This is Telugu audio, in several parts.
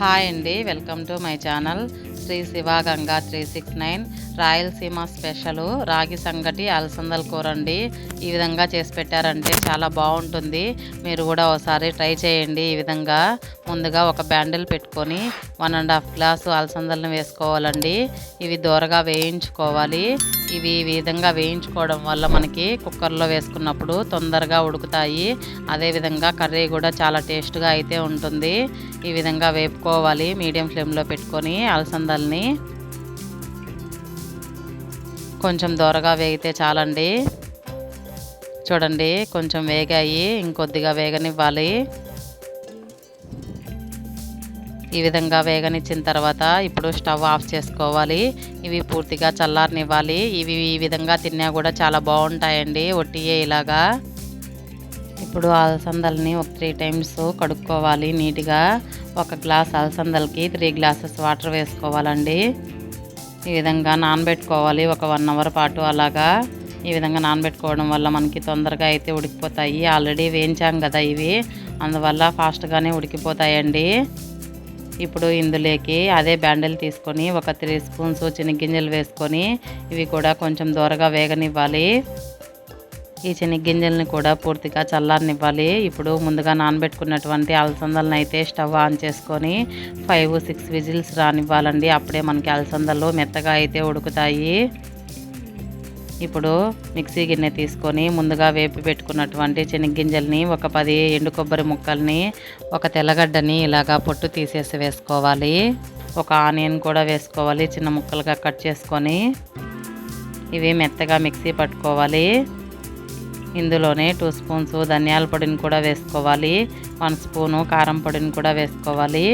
హాయ్ అండి welcome to my channel Sri Shiva Ganga three six nine. Rayalaseema special ragi sangati అలసందల కూర అండి. ఈ విధంగా చేసి పెట్టారంటే చాలా బాగుంటుంది. మీరు కూడా ఒకసారి ట్రై చేయండి ఈ విధంగా. ముందుగా ఒక బ్యాండిల్ పెట్టుకొని వన్ అండ్ హాఫ్ గ్లాసు అలసందలను వేసుకోవాలండి. ఇవి దూరగా వేయించుకోవాలి. ఇవి ఈ విధంగా వేయించుకోవడం వల్ల మనకి కుక్కర్లో వేసుకున్నప్పుడు తొందరగా ఉడుకుతాయి. అదేవిధంగా కర్రీ కూడా చాలా టేస్ట్గా అయితే ఉంటుంది. ఈ విధంగా వేపుకోవాలి మీడియం ఫ్లేమ్లో పెట్టుకొని అలసందల్ని. కొంచెం దోరగా వేగితే చాలండి. చూడండి కొంచెం వేగాయి ఇంకొద్దిగా వేగనివ్వాలి. ఈ విధంగా వేగనిచ్చిన తర్వాత ఇప్పుడు స్టవ్ ఆఫ్ చేసుకోవాలి. ఇవి పూర్తిగా చల్లారనివ్వాలి. ఇవి ఈ విధంగా తిన్నా కూడా చాలా బాగుంటాయండి ఒట్టియే ఇలాగా. ఇప్పుడు అలసందల్ని ఒక త్రీ టైమ్స్ కడుక్కోవాలి నీట్గా. ఒక గ్లాస్ అలసందలకి త్రీ గ్లాసెస్ వాటర్ వేసుకోవాలండి. ఈ విధంగా నానబెట్టుకోవాలి ఒక వన్ అవర్ పాటు అలాగా. ఈ విధంగా నానబెట్టుకోవడం వల్ల మనకి తొందరగా అయితే ఉడికిపోతాయి. ఆల్రెడీ వేయించాం కదా ఇవి. అందువల్ల ఫాస్ట్గానే ఉడికిపోతాయండి. ఇప్పుడు ఇందులోకి అదే బ్యాండిల్ తీసుకొని ఒక త్రీ స్పూన్స్ గింజలు వేసుకొని ఇవి కూడా కొంచెం దూరగా వేగనివ్వాలి. ఈ శనగ్గింజల్ని కూడా పూర్తిగా చల్లారనివ్వాలి. ఇప్పుడు ముందుగా నానబెట్టుకున్నటువంటి అలసందలను అయితే స్టవ్ ఆన్ చేసుకొని ఫైవ్ సిక్స్ విజిల్స్ రానివ్వాలండి. అప్పుడే మనకి అలసందలు మెత్తగా అయితే ఉడుకుతాయి. ఇప్పుడు మిక్సీ గిన్నె తీసుకొని ముందుగా వేపి పెట్టుకున్నటువంటి శనగ్గింజల్ని ఒక పది ఎండు కొబ్బరి ముక్కల్ని ఒక తెల్లగడ్డని ఇలాగా పొట్టు తీసేసి వేసుకోవాలి. ఒక ఆనియన్ కూడా వేసుకోవాలి చిన్న ముక్కలుగా కట్ చేసుకొని. ఇవి మెత్తగా మిక్సీ పట్టుకోవాలి. ఇందులోనే టూ స్పూన్స్ ధనియాల పొడిని కూడా వేసుకోవాలి. వన్ స్పూను కారం పొడిని కూడా వేసుకోవాలి.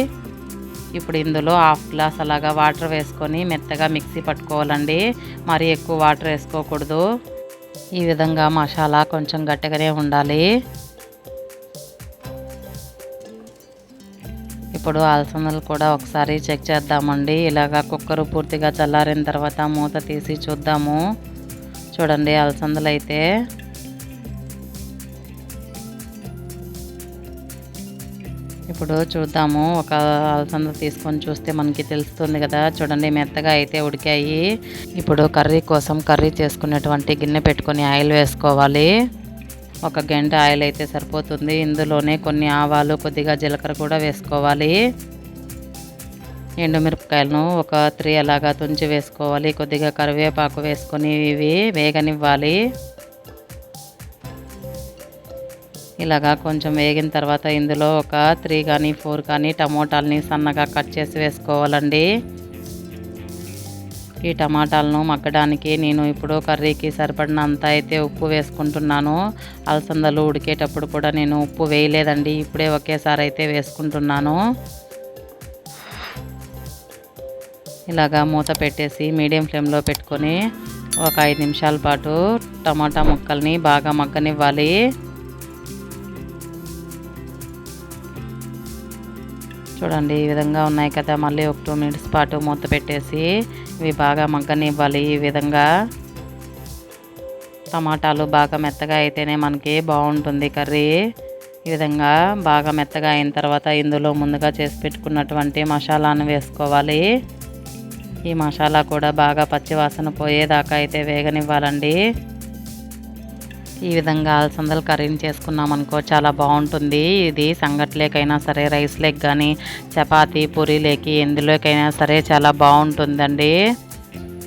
ఇప్పుడు ఇందులో హాఫ్ గ్లాస్ అలాగా వాటర్ వేసుకొని మెత్తగా మిక్సీ పట్టుకోవాలండి. మరీ ఎక్కువ వాటర్ వేసుకోకూడదు. ఈ విధంగా మసాలా కొంచెం గట్టిగానే ఉండాలి. ఇప్పుడు అలసందలు కూడా ఒకసారి చెక్ చేద్దామండి. ఇలాగా కుక్కరు పూర్తిగా చల్లారిన తర్వాత మూత తీసి చూద్దాము. చూడండి అలసందలు అయితే ఇప్పుడు చూద్దాము. ఒక అలసంద తీసుకొని చూస్తే మనకి తెలుస్తుంది కదా. చూడండి మెత్తగా అయితే ఉడికాయి. ఇప్పుడు కర్రీ కోసం కర్రీ చేసుకునేటువంటి గిన్నె పెట్టుకొని ఆయిల్ వేసుకోవాలి. ఒక గంట ఆయిల్ అయితే సరిపోతుంది. ఇందులోనే కొన్ని ఆవాలు కొద్దిగా జీలకర్ర కూడా వేసుకోవాలి. ఎండుమిరపకాయలను ఒక త్రీ అలాగా తుంచి వేసుకోవాలి. కొద్దిగా కరివేపాకు వేసుకొని ఇవి వేగనివ్వాలి. ఇలాగా కొంచెం వేగిన తర్వాత ఇందులో ఒక త్రీ కానీ ఫోర్ కానీ టమోటాలని సన్నగా కట్ చేసి వేసుకోవాలండి. ఈ టమాటాలను మగ్గడానికి నేను ఇప్పుడు కర్రీకి సరిపడినంత అయితే ఉప్పు వేసుకుంటున్నాను. అలసందలు ఉడికేటప్పుడు కూడా నేను ఉప్పు వేయలేదండి ఇప్పుడే ఒకేసారి అయితే వేసుకుంటున్నాను. ఇలాగా మూత పెట్టేసి మీడియం ఫ్లేమ్లో పెట్టుకొని ఒక ఐదు నిమిషాల పాటు టమాటా ముక్కల్ని బాగా మగ్గనివ్వాలి. చూడండి ఈ విధంగా ఉన్నాయి కదా. మళ్ళీ ఒక టూ మినిట్స్ పాటు మూత పెట్టేసి ఇవి బాగా మగ్గనివ్వాలి. ఈ విధంగా టమాటాలు బాగా మెత్తగా అయితేనే మనకి బాగుంటుంది కర్రీ. ఈ విధంగా బాగా మెత్తగా అయిన తర్వాత ఇందులో ముందుగా చేసి పెట్టుకున్నటువంటి మసాలాను వేసుకోవాలి. ఈ మసాలా కూడా బాగా పచ్చివాసన పోయేదాకా అయితే వేగనివ్వాలండి. ఈ విధంగా అలసందలు కర్రీని చేసుకున్నాం అనుకో చాలా బాగుంటుంది. ఇది సంగట్లేకైనా సరే రైస్ లేక్ కానీ చపాతీ పూరీలేకి ఎందులోకైనా సరే చాలా బాగుంటుందండి.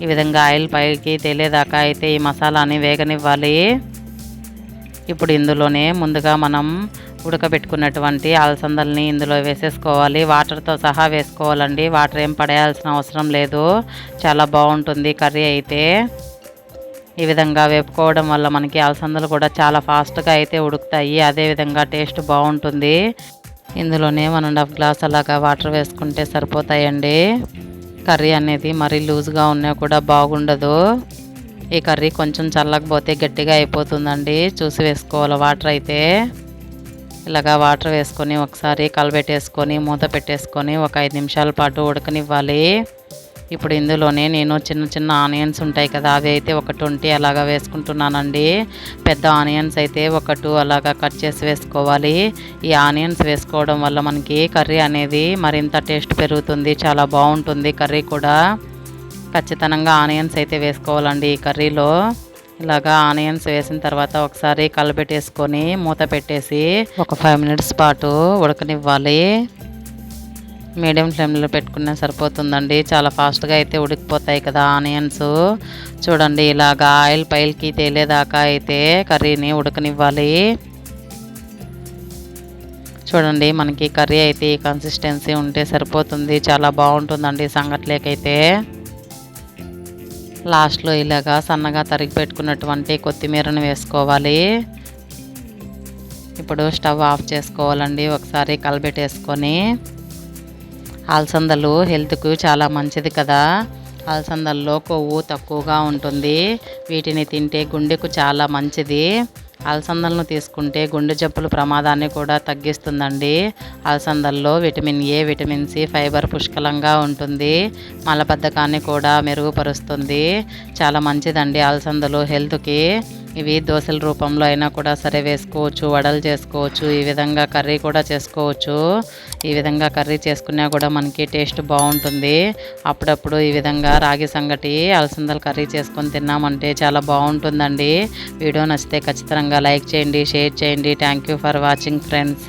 ఈ విధంగా ఆయిల్ పైకి తేలేదాకా అయితే ఈ మసాలాని వేగనివ్వాలి. ఇప్పుడు ఇందులోనే ముందుగా మనం ఉడకబెట్టుకున్నటువంటి అలసందల్ని ఇందులో వేసేసుకోవాలి. వాటర్తో సహా వేసుకోవాలండి. వాటర్ ఏం పడేయాల్సిన అవసరం లేదు. చాలా బాగుంటుంది కర్రీ అయితే. ఈ విధంగా వేపుకోవడం వల్ల మనకి అలసందలు కూడా చాలా ఫాస్ట్గా అయితే ఉడుకుతాయి. అదేవిధంగా టేస్ట్ బాగుంటుంది. ఇందులోనే వన్ అండ్ హాఫ్ గ్లాస్ అలాగా వాటర్ వేసుకుంటే సరిపోతాయండి. కర్రీ అనేది మరీ లూజ్గా ఉన్నా కూడా బాగుండదు. ఈ కర్రీ కొంచెం చల్లకపోతే గట్టిగా అయిపోతుందండి. చూసి వేసుకోవాలి వాటర్ అయితే. ఇలాగా వాటర్ వేసుకొని ఒకసారి కలబెట్టేసుకొని మూత పెట్టేసుకొని ఒక ఐదు నిమిషాల పాటు ఉడకనివ్వాలి. ఇప్పుడు ఇందులోనే నేను చిన్న చిన్న ఆనియన్స్ ఉంటాయి కదా అవి అయితే ఒక ట్వంటీ అలాగా వేసుకుంటున్నానండి. పెద్ద ఆనియన్స్ అయితే ఒక టూ అలాగా కట్ చేసి వేసుకోవాలి. ఈ ఆనియన్స్ వేసుకోవడం వల్ల మనకి కర్రీ అనేది మరింత టేస్ట్ పెరుగుతుంది చాలా బాగుంటుంది కర్రీ కూడా. ఖచ్చితంగా ఆనియన్స్ అయితే వేసుకోవాలండి ఈ కర్రీలో. ఇలాగా ఆనియన్స్ వేసిన తర్వాత ఒకసారి కలపెట్టేసుకొని మూత పెట్టేసి ఒక ఫైవ్ మినిట్స్ పాటు ఉడకనివ్వాలి. మీడియం ఫ్లేమ్లో పెట్టుకున్నా సరిపోతుందండి. చాలా ఫాస్ట్గా అయితే ఉడికిపోతాయి కదా ఆనియన్స్. చూడండి ఇలాగా ఆయిల్ పైల్కి తేలేదాకా అయితే కర్రీని ఉడకనివ్వాలి. చూడండి మనకి కర్రీ అయితే ఈ కన్సిస్టెన్సీ ఉంటే సరిపోతుంది. చాలా బాగుంటుందండి సంగట్లేకైతే. లాస్ట్లో ఇలాగా సన్నగా తరిగి పెట్టుకున్నటువంటి కొత్తిమీరను వేసుకోవాలి. ఇప్పుడు స్టవ్ ఆఫ్ చేసుకోవాలండి ఒకసారి కలబెట్టేసుకొని. అలసందలు హెల్త్కు చాలా మంచిది కదా. అలసందల్లో కొవ్వు తక్కువగా ఉంటుంది. వీటిని తింటే గుండెకు చాలా మంచిది. అలసందలను తీసుకుంటే గుండె జబ్బుల ప్రమాదాన్ని కూడా తగ్గిస్తుందండి. అలసందల్లో vitamin A vitamin C fibre పుష్కలంగా ఉంటుంది. మలబద్ధకాన్ని కూడా మెరుగుపరుస్తుంది. చాలా మంచిదండి అలసందలు హెల్త్కి. ఇవి దోశల రూపంలో అయినా కూడా సరే వేసుకోవచ్చు వడలు చేసుకోవచ్చు ఈ విధంగా కర్రీ కూడా చేసుకోవచ్చు. ఈ విధంగా కర్రీ చేసుకున్నా కూడా మనకి టేస్ట్ బాగుంటుంది. అప్పుడప్పుడు ఈ విధంగా రాగి సంగటి అలసందలు కర్రీ చేసుకొని తిన్నామంటే చాలా బాగుంటుందండి. వీడియో నచ్చితే ఖచ్చితంగా లైక్ చేయండి షేర్ చేయండి. Thank you for watching friends